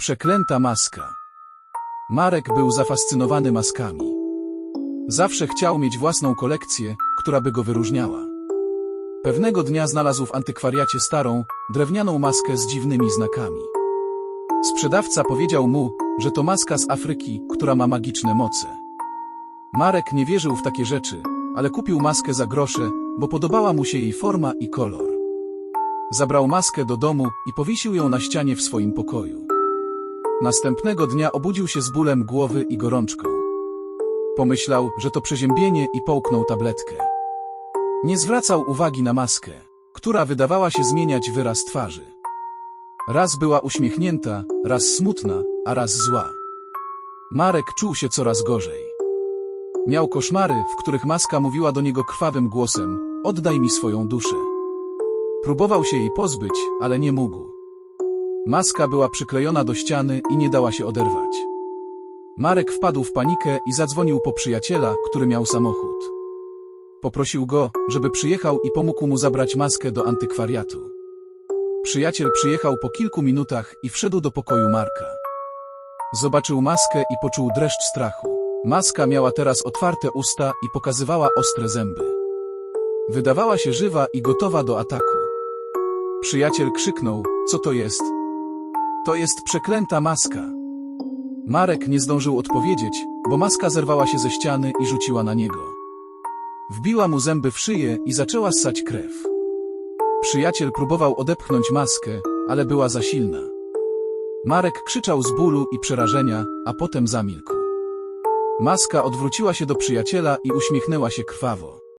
Przeklęta maska. Marek był zafascynowany maskami. Zawsze chciał mieć własną kolekcję, która by go wyróżniała. Pewnego dnia znalazł w antykwariacie starą, drewnianą maskę z dziwnymi znakami. Sprzedawca powiedział mu, że to maska z Afryki, która ma magiczne moce. Marek nie wierzył w takie rzeczy, ale kupił maskę za grosze, bo podobała mu się jej forma i kolor. Zabrał maskę do domu i powiesił ją na ścianie w swoim pokoju. Następnego dnia obudził się z bólem głowy i gorączką. Pomyślał, że to przeziębienie i połknął tabletkę. Nie zwracał uwagi na maskę, która wydawała się zmieniać wyraz twarzy. Raz była uśmiechnięta, raz smutna, a raz zła. Marek czuł się coraz gorzej. Miał koszmary, w których maska mówiła do niego krwawym głosem: Oddaj mi swoją duszę. Próbował się jej pozbyć, ale nie mógł. Maska była przyklejona do ściany i nie dała się oderwać. Marek wpadł w panikę i zadzwonił po przyjaciela, który miał samochód. Poprosił go, żeby przyjechał i pomógł mu zabrać maskę do antykwariatu. Przyjaciel przyjechał po kilku minutach i wszedł do pokoju Marka. Zobaczył maskę i poczuł dreszcz strachu. Maska miała teraz otwarte usta i pokazywała ostre zęby. Wydawała się żywa i gotowa do ataku. Przyjaciel krzyknął: Co to jest? To jest przeklęta maska. Marek nie zdążył odpowiedzieć, bo maska zerwała się ze ściany i rzuciła na niego. Wbiła mu zęby w szyję i zaczęła ssać krew. Przyjaciel próbował odepchnąć maskę, ale była za silna. Marek krzyczał z bólu i przerażenia, a potem zamilkł. Maska odwróciła się do przyjaciela i uśmiechnęła się krwawo.